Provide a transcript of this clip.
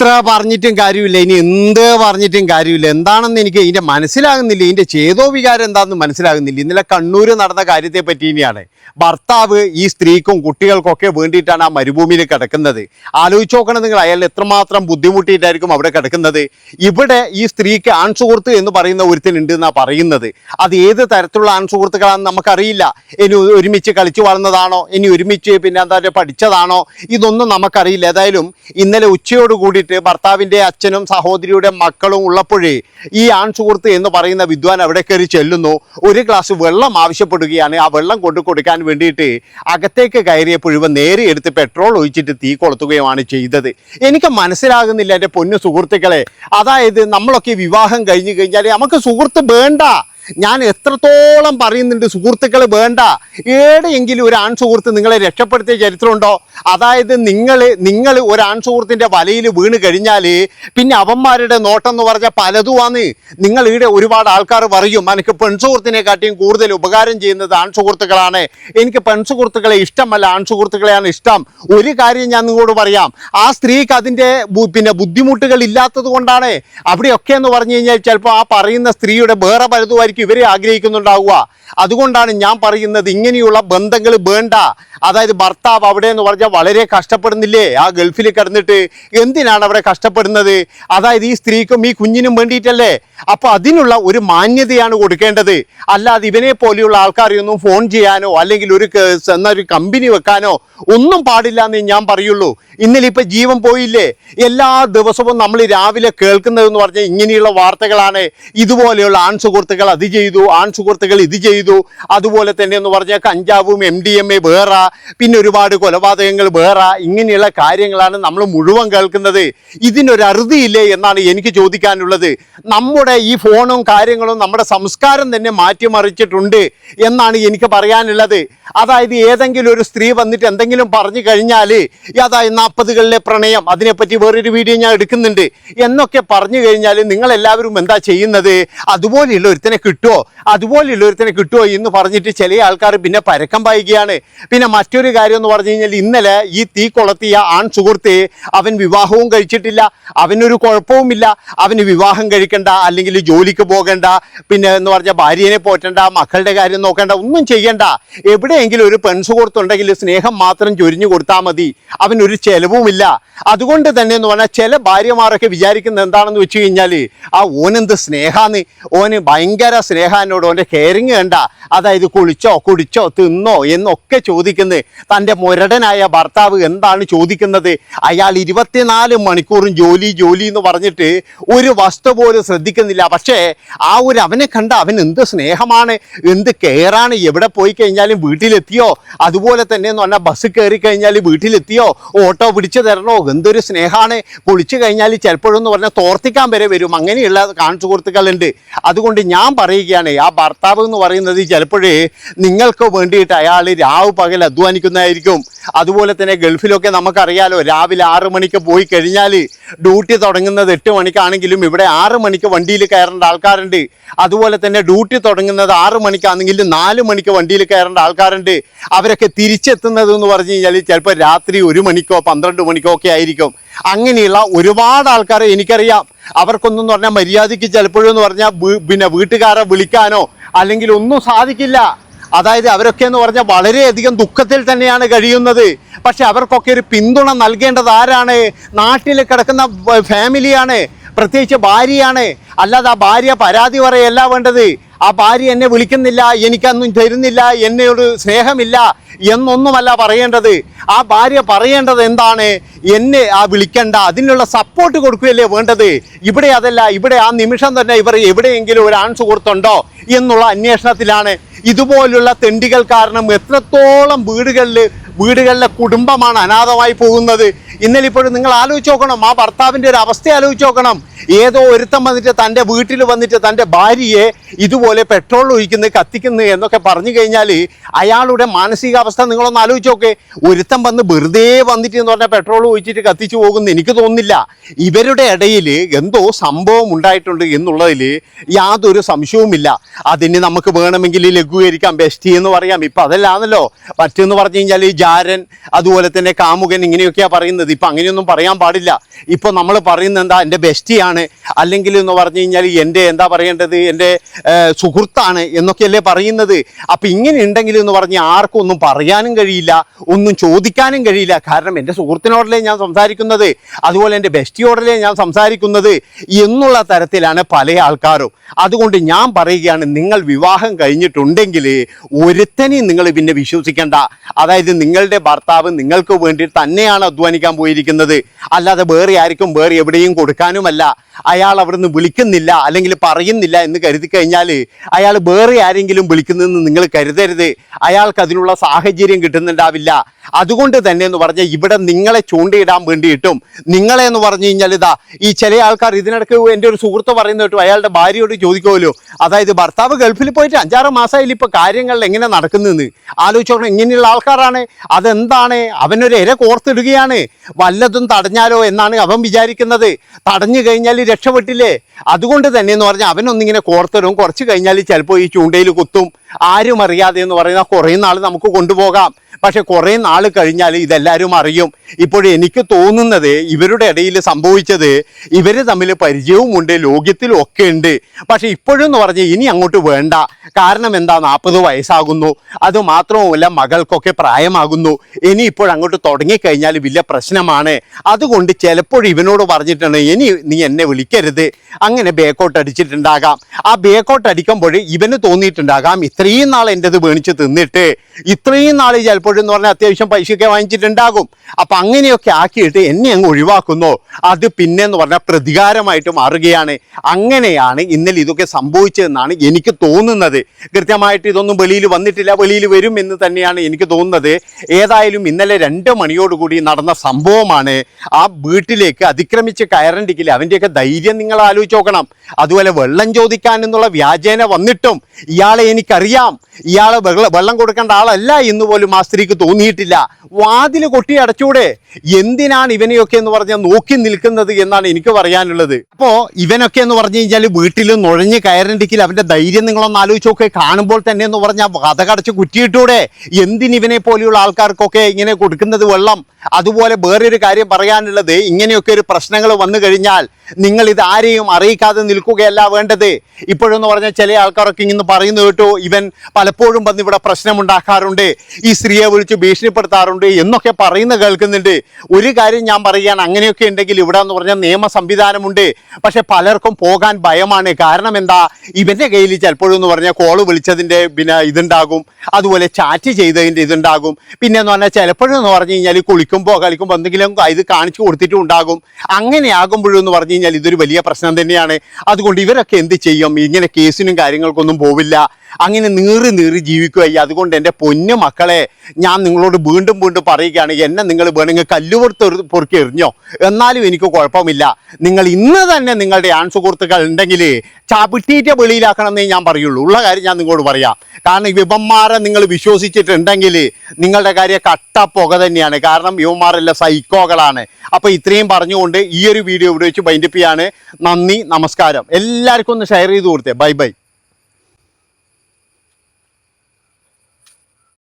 എത്ര പറഞ്ഞിട്ടും കാര്യമില്ല. ഇനി എന്ത് പറഞ്ഞിട്ടും കാര്യമില്ല. എന്താണെന്ന് എനിക്ക് ഇതിന്റെ മനസ്സിലാകുന്നില്ല. ഇതിന്റെ ചേതോ വികാരം എന്താണെന്ന് മനസ്സിലാകുന്നില്ല. ഇന്നലെ കണ്ണൂർ നടന്ന കാര്യത്തെ പറ്റി ഇനിയാണ്. ഭർത്താവ് ഈ സ്ത്രീക്കും കുട്ടികൾക്കൊക്കെ വേണ്ടിയിട്ടാണ് ആ മരുഭൂമിയിൽ കിടക്കുന്നത്. ആലോചിച്ച് നോക്കണം നിങ്ങൾ. അയാൾ എത്രമാത്രം ബുദ്ധിമുട്ടിയിട്ടായിരിക്കും അവിടെ കിടക്കുന്നത്. ഇവിടെ ഈ സ്ത്രീക്ക് ആൺസുഹൃത്ത് എന്ന് പറയുന്ന ഒരുത്തനുണ്ട് എന്നാണ് പറയുന്നത്. അത് ഏത് തരത്തിലുള്ള ആൺസുഹൃത്തുക്കളാണെന്ന് നമുക്കറിയില്ല. ഇനി ഒരുമിച്ച് കളിച്ചു വളർന്നതാണോ? ഇനി ഒരുമിച്ച് പിന്നെ എന്താ പഠിച്ചതാണോ? ഇതൊന്നും നമുക്കറിയില്ല. ഏതായാലും ഇന്നലെ ഉച്ചയോട് കൂടിയിട്ട് ഭർത്താവിന്റെ അച്ഛനും സഹോദരിയുടെ മക്കളും ഉള്ളപ്പോഴേ ഈ ആൺ സുഹൃത്ത് എന്ന് പറയുന്ന വിദ്വാൻ അവിടെ കയറി ചെല്ലുന്നു. ഒരു ഗ്ലാസ് വെള്ളം ആവശ്യപ്പെടുകയാണ്. ആ വെള്ളം കൊണ്ടു കൊടുക്കാൻ വേണ്ടിയിട്ട് അകത്തേക്ക് കയറിയപ്പോൾ ഇവ നേരെ എടുത്ത് പെട്രോൾ ഒഴിച്ചിട്ട് തീ കൊളുത്തുകയുമാണ് ചെയ്തത്. എനിക്ക് മനസ്സിലാകുന്നില്ല എന്റെ പൊന്നു സുഹൃത്തുക്കളെ. അതായത് നമ്മളൊക്കെ വിവാഹം കഴിഞ്ഞു കഴിഞ്ഞാൽ നമുക്ക് സുഹൃത്ത് വേണ്ട. ഞാൻ എത്രത്തോളം പറയുന്നുണ്ട് സുഹൃത്തുക്കൾ വേണ്ട. ഏടെയെങ്കിലും ഒരു ആൺ സുഹൃത്ത് നിങ്ങളെ രക്ഷപ്പെടുത്തിയ ചരിത്രമുണ്ടോ? അതായത് നിങ്ങൾ നിങ്ങൾ ഒരു ആൺ സുഹൃത്തിന്റെ വലയിൽ വീണ് കഴിഞ്ഞാൽ പിന്നെ അവന്മാരുടെ നോട്ടം എന്ന് പറഞ്ഞാൽ പലതുമാണ് നിങ്ങൾ ഇവിടെ ഒരുപാട് ആൾക്കാർ പറയും. എനിക്ക് പെൺസുഹൃത്തിനെ കാട്ടിയും കൂടുതൽ ഉപകാരം ചെയ്യുന്നത് ആൺ സുഹൃത്തുക്കളാണ് എനിക്ക് പെൺസുഹൃത്തുക്കളെ ഇഷ്ടമല്ല ആൺ സുഹൃത്തുക്കളെയാണ് ഇഷ്ടം. ഒരു കാര്യം ഞാൻ നിങ്ങളോട് പറയാം. ആ സ്ത്രീക്ക് അതിന്റെ പിന്നെ ബുദ്ധിമുട്ടുകൾ ഇല്ലാത്തത് കൊണ്ടാണ്. അവിടെയൊക്കെ എന്ന് പറഞ്ഞു കഴിഞ്ഞാൽ ചിലപ്പോൾ ആ പറയുന്ന സ്ത്രീയുടെ വേറെ പലതുമായിരിക്കും ഇവരെ ആഗ്രഹിക്കുന്നുണ്ടാവുക. അതുകൊണ്ടാണ് ഞാൻ പറയുന്നത് ഇങ്ങനെയുള്ള ബന്ധങ്ങൾ വേണ്ട. അതായത് ഭർത്താവ് അവിടെ എന്ന് പറഞ്ഞാൽ വളരെ കഷ്ടപ്പെടുന്നില്ലേ? ആ ഗൾഫിൽ കിടന്നിട്ട് എന്തിനാണ് അവിടെ കഷ്ടപ്പെടുന്നത്? അതായത് ഈ സ്ത്രീക്കും ഈ കുഞ്ഞിനും വേണ്ടിയിട്ടല്ലേ? അപ്പോൾ അതിനുള്ള ഒരു മാന്യതയാണ് കൊടുക്കേണ്ടത്. അല്ലാതെ ഇവനെ പോലെയുള്ള ആൾക്കാരെയൊന്നും ഫോൺ ചെയ്യാനോ അല്ലെങ്കിൽ ഒരു ക- എന്ന ഒരു കമ്പനി വെക്കാനോ ഒന്നും പാടില്ല എന്ന് ഞാൻ പറയുള്ളൂ. ഇന്നലെ ഇപ്പൊ ജീവൻ പോയില്ലേ? എല്ലാ ദിവസവും നമ്മൾ രാവിലെ കേൾക്കുന്നതെന്ന് പറഞ്ഞാൽ ഇങ്ങനെയുള്ള വാർത്തകളാണ്. ഇതുപോലെയുള്ള ആൺ സുഹൃത്തുക്കൾ അത് ചെയ്തു ആൺ സുഹൃത്തുക്കൾ ഇത് ചെയ്തു. അതുപോലെ തന്നെ എന്ന് പറഞ്ഞാൽ കഞ്ചാവും എം ഡി എം എ വേറെ പിന്നെ ഒരുപാട് കൊലപാതകങ്ങൾ വേറെ. ഇങ്ങനെയുള്ള കാര്യങ്ങളാണ് നമ്മൾ മുഴുവൻ കേൾക്കുന്നത്. ഇതിനൊരു അറുതിയില്ലേ എന്നാണ് എനിക്ക് ചോദിക്കാനുള്ളത്. നമ്മുടെ ഈ ഫോണും കാര്യങ്ങളും നമ്മുടെ സംസ്കാരം തന്നെ മാറ്റിമറിച്ചിട്ടുണ്ട് എന്നാണ് എനിക്ക് പറയാനുള്ളത്. അതായത് ഏതെങ്കിലും ഒരു സ്ത്രീ വന്നിട്ട് എന്തെങ്കിലും പറഞ്ഞു കഴിഞ്ഞാൽ അതായത് നാൽപ്പതുകളിലെ പ്രണയം അതിനെപ്പറ്റി വേറൊരു വീഡിയോ ഞാൻ എടുക്കുന്നുണ്ട് എന്നൊക്കെ പറഞ്ഞു കഴിഞ്ഞാൽ നിങ്ങൾ എല്ലാവരും എന്താ ചെയ്യുന്നത്? അതുപോലെയുള്ള ഒരുത്തനെ കിട്ടുമോ അതുപോലെയുള്ള ഒരുത്തിനെ കിട്ടുമോ എന്ന് പറഞ്ഞിട്ട് ചില ആൾക്കാർ പിന്നെ പരക്കം പായിക്കുകയാണ് പിന്നെ മറ്റൊരു കാര്യം എന്ന് പറഞ്ഞു കഴിഞ്ഞാൽ ഇന്നലെ ഈ തീ കൊളത്തിയ ആൺ സുഹൃത്തെ അവൻ വിവാഹവും കഴിച്ചിട്ടില്ല. അവനൊരു കുഴപ്പവുമില്ല. അവന് വിവാഹം കഴിക്കണ്ട അല്ലെങ്കിൽ ജോലിക്ക് പോകണ്ട പിന്നെ എന്ന് പറഞ്ഞാൽ ഭാര്യനെ പോറ്റണ്ട മക്കളുടെ കാര്യം നോക്കേണ്ട ഒന്നും ചെയ്യണ്ട. എവിടെയെങ്കിലും ഒരു പെൺസുഹൃത്തുണ്ടെങ്കിൽ സ്നേഹം മാത്രം ചൊരിഞ്ഞു കൊടുത്താൽ മതി. അവനൊരു ചെലവുമില്ല. അതുകൊണ്ട് തന്നെ എന്ന് പറഞ്ഞാൽ ചില ഭാര്യമാരൊക്കെ വിചാരിക്കുന്നത് എന്താണെന്ന് വെച്ച് കഴിഞ്ഞാൽ ആ ഓനെന്ത് സ്നേഹാന്ന്. ഓന് ഭയങ്കര സ്നേഹാനോട് ഓന്റെ കെയറിങ് കണ്ട. അതായത് കുളിച്ചോ കുടിച്ചോ തിന്നോ എന്നൊക്കെ ചോദിക്കുന്നത് തന്റെ മുരടനായ ഭർത്താവ് എന്താണ് ചോദിക്കുന്നത്? അയാൾ ഇരുപത്തിനാല് മണിക്കൂറും ജോലി ജോലി എന്ന് പറഞ്ഞിട്ട് ഒരു വസ്തു പോലും ശ്രദ്ധിക്കുന്നില്ല. പക്ഷേ ആ ഒരു അവനെ കണ്ട അവൻ എന്ത് സ്നേഹമാണ് എന്ത് കെയറാണ് എവിടെ പോയി കഴിഞ്ഞാലും വീട്ടിലെത്തിയോ? അതുപോലെ തന്നെ എന്ന് പറഞ്ഞാൽ ബസ് കയറി കഴിഞ്ഞാൽ വീട്ടിലെത്തിയോ? ഓട്ടോ പിടിച്ചു തരണോ? എന്തൊരു സ്നേഹമാണ്? കുളിച്ചു കഴിഞ്ഞാൽ ചിലപ്പോഴെന്ന് പറഞ്ഞാൽ തോർത്തിക്കാൻ വരെ വരും. അങ്ങനെയുള്ള കാണിച്ചു കൊടുത്തുകളുണ്ട്. അതുകൊണ്ട് ഞാൻ പറയുകയാണ് ആ ഭർത്താവ് എന്ന് പറയുന്നത് ചിലപ്പോഴേ നിങ്ങൾക്ക് വേണ്ടിയിട്ട് അയാൾ രാവ് പകൽ അധ്വാനിക്കുന്നതായിരിക്കും. അതുപോലെ തന്നെ ഗൾഫിലൊക്കെ നമുക്കറിയാലോ രാവിലെ ആറ് മണിക്ക് പോയി കഴിഞ്ഞാൽ ഡ്യൂട്ടി തുടങ്ങുന്നത് എട്ട് മണിക്കാണെങ്കിലും ഇവിടെ ആറ് മണിക്ക് വണ്ടിയിൽ കയറേണ്ട ആൾക്കാരുണ്ട്. അതുപോലെ തന്നെ ഡ്യൂട്ടി തുടങ്ങുന്നത് ആറ് മണിക്കാണെങ്കിലും നാല് മണിക്ക് വണ്ടിയിൽ കയറേണ്ട ആൾക്കാരുണ്ട്. അവരൊക്കെ തിരിച്ചെത്തുന്നത് എന്ന് പറഞ്ഞു കഴിഞ്ഞാൽ ചിലപ്പോൾ രാത്രി ഒരു മണിക്കോ പന്ത്രണ്ട് മണിക്കോ ഒക്കെ ആയിരിക്കും. അങ്ങനെയുള്ള ഒരുപാട് ആൾക്കാരെ എനിക്കറിയാം. അവർക്കൊന്നും പറഞ്ഞാൽ മര്യാദയ്ക്ക് ചിലപ്പോഴും എന്ന് പറഞ്ഞാൽ പിന്നെ വീട്ടുകാരെ വിളിക്കാനോ അല്ലെങ്കിൽ ഒന്നും സാധിക്കില്ല. അതായത് അവരൊക്കെ എന്ന് പറഞ്ഞാൽ വളരെയധികം ദുഃഖത്തിൽ തന്നെയാണ് കഴിയുന്നത്. പക്ഷെ അവർക്കൊക്കെ ഒരു പിന്തുണ നൽകേണ്ടത് ആരാണ്? നാട്ടിൽ കിടക്കുന്ന ഫാമിലിയാണ് പ്രത്യേകിച്ച് ഭാര്യയാണ്. അല്ലാതെ ആ ഭാര്യ പരാതി പറയല്ല വേണ്ടത്. ആ ഭാര്യ എന്നെ വിളിക്കുന്നില്ല എനിക്കൊന്നും തരുന്നില്ല എന്നോട് സ്നേഹമില്ല എന്നൊന്നുമല്ല പറയേണ്ടത്. ആ ഭാര്യ പറയേണ്ടത് എന്താണ്? എന്നെ ആ വിളിക്കണ്ട. അതിനുള്ള സപ്പോർട്ട് കൊടുക്കുകയല്ലേ വേണ്ടത്. ഇവിടെ അതല്ല ഇവിടെ ആ നിമിഷം തന്നെ ഇവർ എവിടെയെങ്കിലും ഒരു ആൺ സുഹൃത്തുണ്ടോ എന്നുള്ള അന്വേഷണത്തിലാണ്. ഇതുപോലുള്ള തെണ്ടികൾ കാരണം എത്രത്തോളം വീടുകളിൽ വീടുകളിലെ കുടുംബമാണ് അനാഥമായി പോകുന്നത്. ഇന്നലെ ഇപ്പോഴും നിങ്ങൾ ആലോചിച്ച് നോക്കണം. ആ ഭർത്താവിന്റെ ഒരു അവസ്ഥ ആലോചിച്ച് നോക്കണം. ഏതോ ഒരുത്തം വന്നിട്ട് തന്റെ വീട്ടിൽ വന്നിട്ട് തന്റെ ഭാര്യയെ ഇതുപോലെ പെട്രോൾ ഒഴിക്കുന്നു കത്തിക്കുന്നു എന്നൊക്കെ പറഞ്ഞു കഴിഞ്ഞാൽ അയാളുടെ മാനസികാവസ്ഥ നിങ്ങളൊന്ന് ആലോചിച്ച് നോക്കേ. ഒരുത്തം വന്ന് വെറുതെ വന്നിട്ട് എന്ന് പറഞ്ഞാൽ പെട്രോൾ ഒഴിച്ചിട്ട് കത്തിച്ചു പോകുന്നു എനിക്ക് തോന്നുന്നില്ല. ഇവരുടെ ഇടയിൽ എന്തോ സംഭവം ഉണ്ടായിട്ടുണ്ട് എന്നുള്ളതിൽ യാതൊരു സംശയവുമില്ല. അതിന് നമുക്ക് വേണമെങ്കിൽ ലഘൂകരിക്കാം ബെസ്റ്റ് എന്ന് പറയാം. ഇപ്പം അതല്ലാന്നല്ലോ. മറ്റെന്ന് പറഞ്ഞു കഴിഞ്ഞാൽ ജാരൻ അതുപോലെ തന്നെ കാമുകൻ ഇങ്ങനെയൊക്കെയാണ് പറയുന്നത്. ഇപ്പം അങ്ങനെയൊന്നും പറയാൻ പാടില്ല. ഇപ്പോൾ നമ്മൾ പറയുന്നത് എന്താ എന്റെ ബെസ്റ്റിയാണ്. അല്ലെങ്കിൽ എന്ന് പറഞ്ഞു കഴിഞ്ഞാൽ എന്റെ എന്താ പറയേണ്ടത് എന്റെ സുഹൃത്താണ് എന്നൊക്കെയല്ലേ പറയുന്നത്. അപ്പം ഇങ്ങനെ ഉണ്ടെങ്കിൽ എന്ന് പറഞ്ഞാൽ ആർക്കും ഒന്നും പറയാനും കഴിയില്ല ഒന്നും ചോദിക്കാനും കഴിയില്ല. കാരണം എന്റെ സുഹൃത്തിനോടല്ലേ ഞാൻ സംസാരിക്കുന്നത്. അതുപോലെ എന്റെ ബെസ്റ്റിയോടല്ലേ ഞാൻ സംസാരിക്കുന്നത് എന്നുള്ള തരത്തിലാണ് പല ആൾക്കാരും. അതുകൊണ്ട് ഞാൻ പറയുകയാണ് നിങ്ങൾ വിവാഹം കഴിഞ്ഞിട്ടുണ്ടെങ്കിൽ ഒരുത്തനെയും നിങ്ങൾ പിന്നെ വിശ്വസിക്കേണ്ട. അതായത് നിങ്ങളുടെ ഭർത്താവ് നിങ്ങൾക്ക് വേണ്ടി തന്നെയാണ് അധ്വാനിക്കാൻ പോയിരിക്കുന്നത്. അല്ലാതെ വേറെ ആർക്കും വേറെ എവിടെയും കൊടുക്കാനുമല്ല. അയാൾ അവിടുന്ന് വിളിക്കുന്നില്ല അല്ലെങ്കിൽ പറയുന്നില്ല എന്ന് കരുതി കഴിഞ്ഞാൽ അയാൾ വേറെ ആരെങ്കിലും വിളിക്കുന്നതെന്ന് നിങ്ങൾ കരുതരുത്. അയാൾക്ക് അതിനുള്ള സാഹചര്യം കിട്ടുന്നുണ്ടാവില്ല. അതുകൊണ്ട് തന്നെ എന്ന് പറഞ്ഞാൽ ഇവിടെ നിങ്ങളെ ചൂണ്ടയിടാൻ വേണ്ടിയിട്ടും നിങ്ങളെ എന്ന് പറഞ്ഞു കഴിഞ്ഞാൽ ഇതാ ഈ ചില ആൾക്കാർ ഇതിനിടയ്ക്ക് എന്റെ ഒരു സുഹൃത്ത് പറയുന്ന കേട്ടു അയാളുടെ ഭാര്യയോട് ചോദിക്കുമല്ലോ. അതായത് ഭർത്താവ് ഗൾഫിൽ പോയിട്ട് അഞ്ചാറ് മാസമായാലും ഇപ്പോൾ കാര്യങ്ങൾ എങ്ങനെ നടക്കുന്നതെന്ന് ആലോചിച്ചോളൂ ഇങ്ങനെയുള്ള ആൾക്കാരാണ്. അതെന്താണ്? അവനൊരു ഇര കോർത്തിടുകയാണ്. വല്ലതും തടഞ്ഞാലോ എന്നാണ് അവൻ വിചാരിക്കുന്നത്. തടഞ്ഞു കഴിഞ്ഞാൽ രക്ഷപ്പെട്ടില്ലേ? അതുകൊണ്ട് തന്നെ എന്ന് പറഞ്ഞാൽ അവനൊന്നിങ്ങനെ കോർത്തരും. കുറച്ച് കഴിഞ്ഞാൽ ചിലപ്പോൾ ഈ ചൂണ്ടയിൽ കുത്തും. ആരും അറിയാതെ എന്ന് പറയുന്ന കുറേ നാൾ നമുക്ക് കൊണ്ടുപോകാം. പക്ഷെ കുറേ നാൾ കഴിഞ്ഞാൽ ഇതെല്ലാവരും അറിയും. ഇപ്പോൾ എനിക്ക് തോന്നുന്നത് ഇവരുടെ ഇടയിൽ സംഭവിച്ചത് ഇവർ തമ്മിൽ പരിചയവുമുണ്ട് ലോക്യത്തിലും ഒക്കെ ഉണ്ട്. പക്ഷെ ഇപ്പോഴെന്ന് പറഞ്ഞ് ഇനി അങ്ങോട്ട് വേണ്ട. കാരണം എന്താ? നാൽപ്പത് വയസ്സാകുന്നു. അത് മാത്രവുമല്ല മകൾക്കൊക്കെ പ്രായമാകുന്നു. ഇനി ഇപ്പോഴങ്ങോട്ട് തുടങ്ങിക്കഴിഞ്ഞാൽ വലിയ പ്രശ്നമാണ്. അതുകൊണ്ട് ചിലപ്പോൾ ഇവനോട് പറഞ്ഞിട്ടുണ്ട് ഇനി നീ എന്നെ വിളിക്കരുത്. അങ്ങനെ ബേക്കോട്ട് അടിച്ചിട്ടുണ്ടാകാം. ആ ബേക്കോട്ട് അടിക്കുമ്പോൾ ഇവന് തോന്നിയിട്ടുണ്ടാകാം ഇത്രയും നാൾ എന്റെത് വേണിച്ച് തിന്നിട്ട് ഇത്രയും നാൾ ചിലപ്പോഴെന്ന് പറഞ്ഞാൽ അത്യാവശ്യം പൈസയൊക്കെ വാങ്ങിച്ചിട്ടുണ്ടാകും. അപ്പം അങ്ങനെയൊക്കെ ആക്കിയിട്ട് എന്നെ അങ്ങ് ഒഴിവാക്കുന്നു. അത് പിന്നെ എന്ന് പറഞ്ഞാൽ പ്രതികാരമായിട്ട് മാറുകയാണ്. അങ്ങനെയാണ് ഇന്നലെ ഇതൊക്കെ സംഭവിച്ചതെന്നാണ് എനിക്ക് തോന്നുന്നത്. കൃത്യമായിട്ട് ഇതൊന്നും വെളിയിൽ വന്നിട്ടില്ല. വെളിയിൽ വരും എന്ന് തന്നെയാണ് എനിക്ക് തോന്നുന്നത്. ഏതായാലും ഇന്നലെ രണ്ട് മണിയോടുകൂടി നടന്ന സംഭവമാണ്. ആ വീട്ടിലേക്ക് അതിക്രമിച്ച് കയറണ്ടെങ്കിൽ അവന്റെയൊക്കെ ധൈര്യം നിങ്ങൾ ആലോചിച്ച് നോക്കണം. അതുപോലെ വെള്ളം ചോദിക്കാൻ എന്നുള്ള വ്യാജേന വന്നിട്ടും ഇയാളെ എനിക്കറിയാം. ഇയാളെ വെള്ളം കൊടുക്കേണ്ട ആളല്ല എന്ന് പോലും ആ സ്ത്രീക്ക് തോന്നിയിട്ടില്ല. വാതിൽ കൊട്ടി അടച്ചൂടെ? എന്തിനാണ് ഇവനെയൊക്കെ എന്ന് പറഞ്ഞാൽ നോക്കി നിൽക്കുന്നത് എന്നാണ് എനിക്ക് പറയാനുള്ളത്. അപ്പോ ഇവനൊക്കെ എന്ന് പറഞ്ഞു കഴിഞ്ഞാൽ വീട്ടിൽ നുഴഞ്ഞ് കയറണ്ടെങ്കിൽ അവന്റെ ധൈര്യം നിങ്ങളൊന്ന് ആലോചിച്ചൊക്കെ കാണുമ്പോൾ തന്നെ എന്ന് പറഞ്ഞാൽ കഥകടച്ച് കുറ്റിയിട്ടൂടെ? എന്തിന് ഇവനെ പോലെയുള്ള ആൾക്കാർക്കൊക്കെ ഇങ്ങനെ കൊടുക്കുന്നത് വെള്ളം? അതുപോലെ വേറൊരു കാര്യം പറയാനുള്ളത്. ഇങ്ങനെയൊക്കെ ഒരു പ്രശ്നങ്ങൾ വന്നു കഴിഞ്ഞാൽ നിങ്ങൾ ഇത് ആരെയും അറിയിക്കാതെ നിൽക്കുകയല്ല വേണ്ടത്. ഇപ്പോഴെന്ന് പറഞ്ഞാൽ ചില ആൾക്കാരൊക്കെ ഇങ്ങനെ പറയുന്നു കേട്ടോ. ഇവൻ പലപ്പോഴും വന്ന് ഇവിടെ പ്രശ്നമുണ്ടാക്കാറുണ്ട് ഈ സ്ത്രീയെ വിളിച്ച് ഭീഷണിപ്പെടുത്താറുണ്ട് എന്നൊക്കെ പറയുന്ന കേൾക്കുന്നുണ്ട്. ഒരു കാര്യം ഞാൻ പറയുകയാണ് അങ്ങനെയൊക്കെ ഉണ്ടെങ്കിൽ ഇവിടെ എന്ന് പറഞ്ഞാൽ നിയമ സംവിധാനമുണ്ട്. പക്ഷെ പലർക്കും പോകാൻ ഭയമാണ്. കാരണം എന്താ? ഇവന്റെ കയ്യിൽ ചിലപ്പോഴും എന്ന് പറഞ്ഞാൽ കോൾ വിളിച്ചതിന്റെ പിന്നെ ഇതുണ്ടാകും. അതുപോലെ ചാറ്റ് ചെയ്തതിന്റെ ഇതുണ്ടാകും. പിന്നെ എന്ന് പറഞ്ഞാൽ ചിലപ്പോഴും എന്ന് പറഞ്ഞു കഴിഞ്ഞാൽ കുളിക്കുമ്പോൾ കളിക്കുമ്പോൾ എന്തെങ്കിലും ഇത് കാണിച്ചു കൊടുത്തിട്ടും ഉണ്ടാകും അങ്ങനെ ആകുമ്പോഴും എന്ന് പറഞ്ഞു കഴിഞ്ഞാൽ ഇതൊരു വലിയ പ്രശ്നം തന്നെയാണ്. അതുകൊണ്ട് ഇവരൊക്കെ എന്ത് ചെയ്യും? ഇങ്ങനെ കേസിനും കാര്യങ്ങൾക്കൊന്നും പോവില്ല. അങ്ങനെ നീറി നീറി ജീവിക്കുക. അതുകൊണ്ട് എന്റെ പൊന്നു മക്കളെ ഞാൻ നിങ്ങളോട് വീണ്ടും വീണ്ടും പറയുകയാണ് എന്നെ നിങ്ങൾ വേണമെങ്കിൽ കല്ലുപുറത്ത് ഒരു പൊറുക്കി എറിഞ്ഞോ? എന്നാലും എനിക്ക് കുഴപ്പമില്ല. നിങ്ങൾ ഇന്ന് തന്നെ നിങ്ങളുടെ ആൺ സുഹൃത്തുക്കൾ ഉണ്ടെങ്കിൽ ചവിട്ടിയിട്ട് വെളിയിലാക്കണമെന്നേ ഞാൻ പറയുള്ളൂ. ഉള്ള കാര്യം ഞാൻ നിങ്ങളോട് പറയാം. കാരണം ഇവന്മാരെ നിങ്ങൾ വിശ്വസിച്ചിട്ടുണ്ടെങ്കിൽ നിങ്ങളുടെ കാര്യം കട്ട പുക തന്നെയാണ്. കാരണം ഇവന്മാരെല്ലാം സൈക്കോകളാണ് അപ്പോൾ ഇത്രയും പറഞ്ഞുകൊണ്ട് ഈ ഒരു വീഡിയോ ഇവിടെ വെച്ച് ബൈൻഡപ്പ് ചെയ്യാണ്. നന്ദി നമസ്കാരം. എല്ലാവർക്കും ഒന്ന് ഷെയർ ചെയ്ത് കൊടുത്തേ. Bye bye